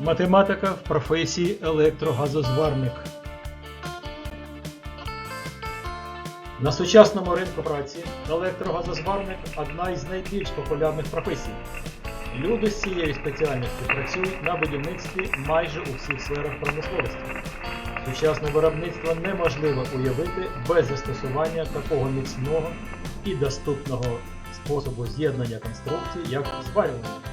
Математика в професії електрогазозварник. На сучасному ринку праці електрогазозварник одна із найбільш популярних професій. Люди з цією спеціальністю працюють на будівництві майже у всіх сферах промисловості. Сучасне виробництво неможливо уявити без застосування такого міцного і доступного способу з'єднання конструкцій, як зварювання.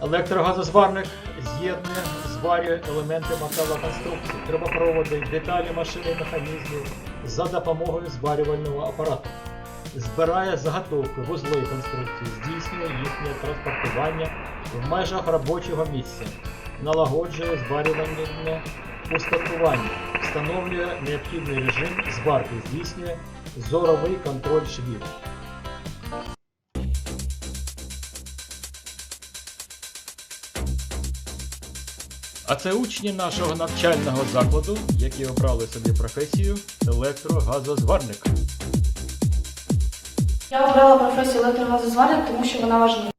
Електрогазозварник з'єднує, зварює елементи металоконструкції, трубопроводи, деталі машини і механізмів за допомогою зварювального апарату. Збирає заготовки, вузли конструкції, здійснює їхнє транспортування в межах робочого місця, налагоджує зварювальне устаткування, встановлює необхідний режим зварки, здійснює зоровий контроль швів. А це учні нашого навчального закладу, які обрали собі професію електрогазозварник. Я обрала професію електрогазозварник, тому що вона важлива.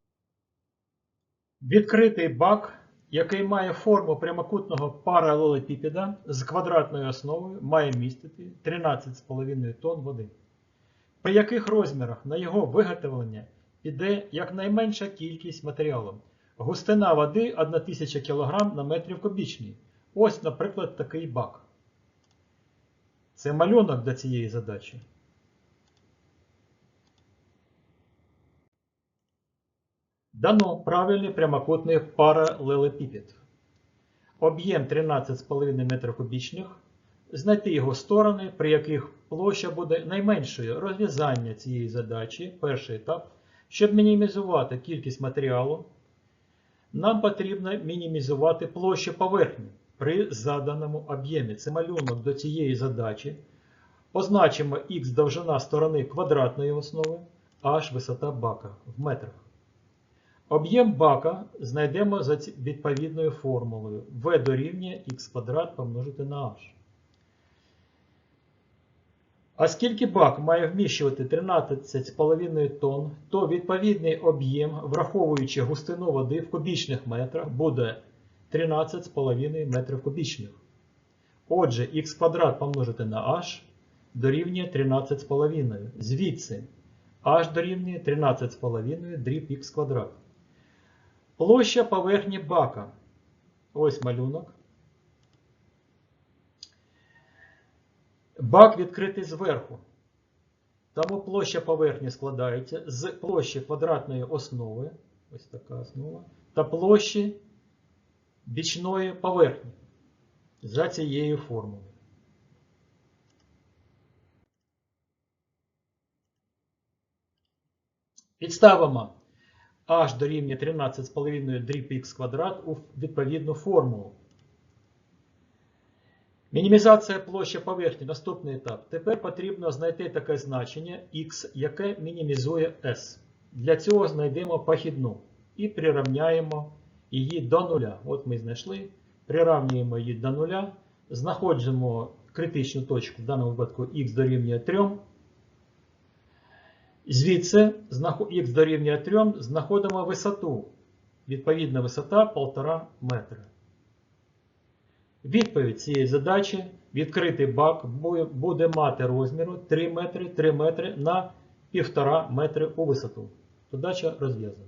Відкритий бак, який має форму прямокутного паралелепіпеда з квадратною основою, має містити 13,5 тонн води. При яких розмірах на його виготовлення піде якнайменша кількість матеріалу. Густина води 1000 кг на метрів кубічний. Ось, наприклад, такий бак. Це малюнок до цієї задачі. Дано правильний прямокутний паралелепіпед. Об'єм 13,5 метрів кубічних. Знайти його сторони, при яких площа буде найменшою розв'язання цієї задачі, перший етап. Щоб мінімізувати кількість матеріалу, нам потрібно мінімізувати площу поверхні при заданому об'ємі. Це малюнок до цієї задачі. Позначимо х довжина сторони квадратної основи, h висота бака в метрах. Об'єм бака знайдемо за відповідною формулою v дорівнює х квадрат помножити на h. Оскільки бак має вміщувати 13,5 тонн, то відповідний об'єм, враховуючи густину води в кубічних метрах, буде 13,5 метрів кубічних. Отже, х квадрат помножити на h дорівнює 13,5. Звідси h дорівнює 13,5 дріб х квадрат. Площа поверхні бака. Ось малюнок. Бак відкритий зверху. Тому площа поверхні складається з площі квадратної основи, ось така основа, та площі бічної поверхні за цією формулою. Підставимо h дорівнює 13,5 дріб х квадрат у відповідну формулу. Мінімізація площі поверхні наступний етап. Тепер потрібно знайти таке значення x, яке мінімізує s. Для цього знайдемо похідну і прирівняємо її до нуля. От ми знайшли, прирівнюємо її до нуля, знаходимо критичну точку, в даному випадку x дорівнює 3. Звідси х дорівнює 3, знаходимо висоту. Відповідна висота 1,5 метра. Відповідь цієї задачі відкритий бак буде мати розміру 3 метри 3 метри на 1,5 метри у висоту. Задача розв'язана.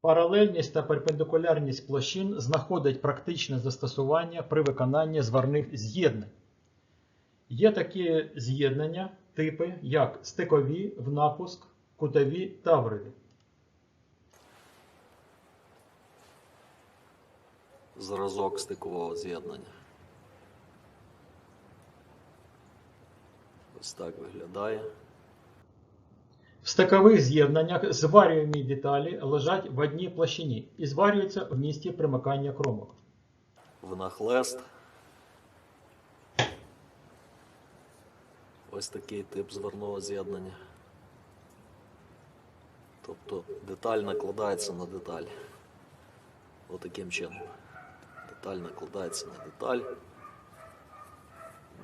Паралельність та перпендикулярність площин знаходять практичне застосування при виконанні зварних з'єднань. Є такі з'єднання, типи, як стикові в напуск, кутові таврові. Зразок стикового з'єднання. Ось так виглядає. В стикових з'єднаннях зварювані деталі лежать в одній площині і зварюються в місці примикання кромок. Внахлест. Ось такий тип зверного з'єднання. Тобто деталь накладається на деталь. Отаким чином. Деталь накладається на деталь.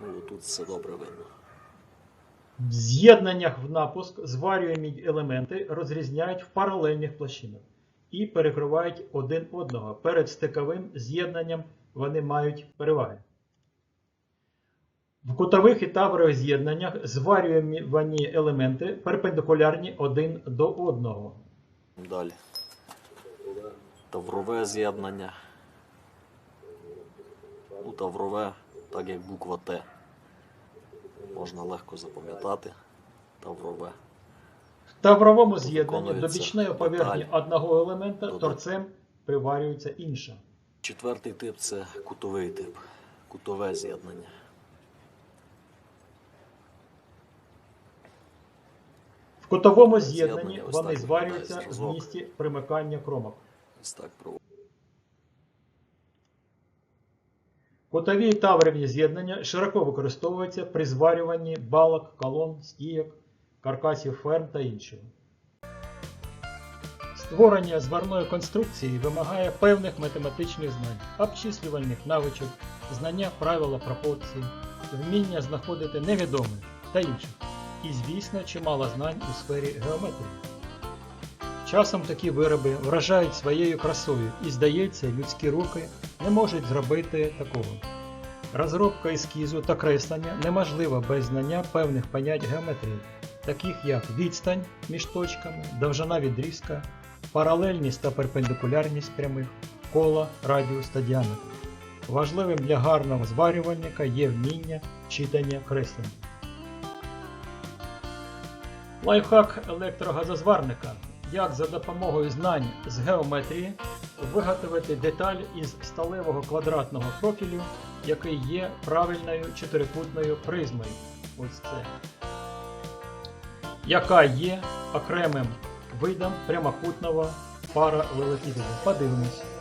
Ну, тут все добре видно. В з'єднаннях в напуск зварюємі елементи розрізняють в паралельних площинах і перекривають один одного. Перед стиковим з'єднанням вони мають переваги. В кутових і таборових з'єднаннях зварювані елементи перпендикулярні один до одного. Далі. Таврове з'єднання. Таврове, так як буква Т. Можна легко запам'ятати. Таврове. В тавровому з'єднанні до бічної поверхні деталь. одного елемента Додат- торцем приварюється інша. Четвертий тип це кутовий тип. Кутове з'єднання. В кутовому з'єднанні вони зварюються в місці примикання кромок. Ось так Кутові і таврові з'єднання широко використовуються при зварюванні балок, колон, стійок, каркасів ферм та іншого. Створення зварної конструкції вимагає певних математичних знань, обчислювальних навичок, знання правила пропорцій, вміння знаходити невідоме та інших. І, звісно, чимало знань у сфері геометрії. Часом такі вироби вражають своєю красою і, здається, людські руки не можуть зробити такого. Розробка ескізу та креслення неможлива без знання певних понять геометрії, таких як відстань між точками, довжина відрізка, паралельність та перпендикулярність прямих, кола, радіус та діаметр. Важливим для гарного зварювальника є вміння читання креслення. Лайфхак електрогазозварника. Як за допомогою знань з геометрії виготовити деталь із сталевого квадратного профілю, який є правильною чотирикутною призмою. Ось це. Яка є окремим видом прямокутного паралелепіпеду. Подивимось.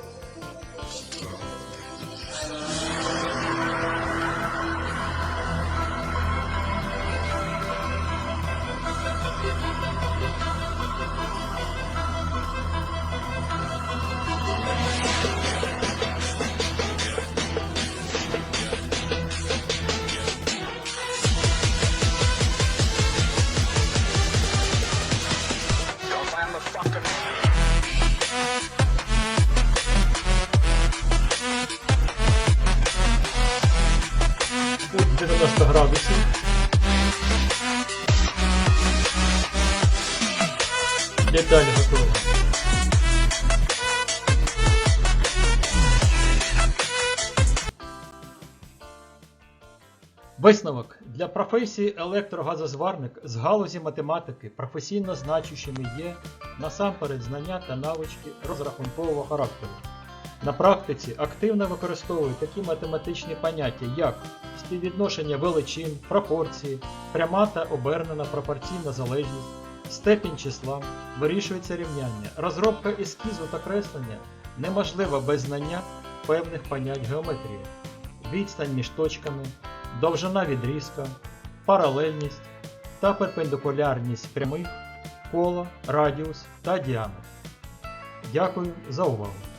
Деталь готова. Висновок для професії електрогазозварник з галузі математики професійно значущими є насамперед знання та навички розрахункового характеру. На практиці активно використовують такі математичні поняття, як співвідношення величин, пропорції, пряма та обернена пропорційна залежність, степінь числа, вирішується рівняння. Розробка ескізу та креслення неможлива без знання певних понять геометрії, відстань між точками, довжина відрізка, паралельність та перпендикулярність прямих, кола, радіус та діаметр. Дякую за увагу!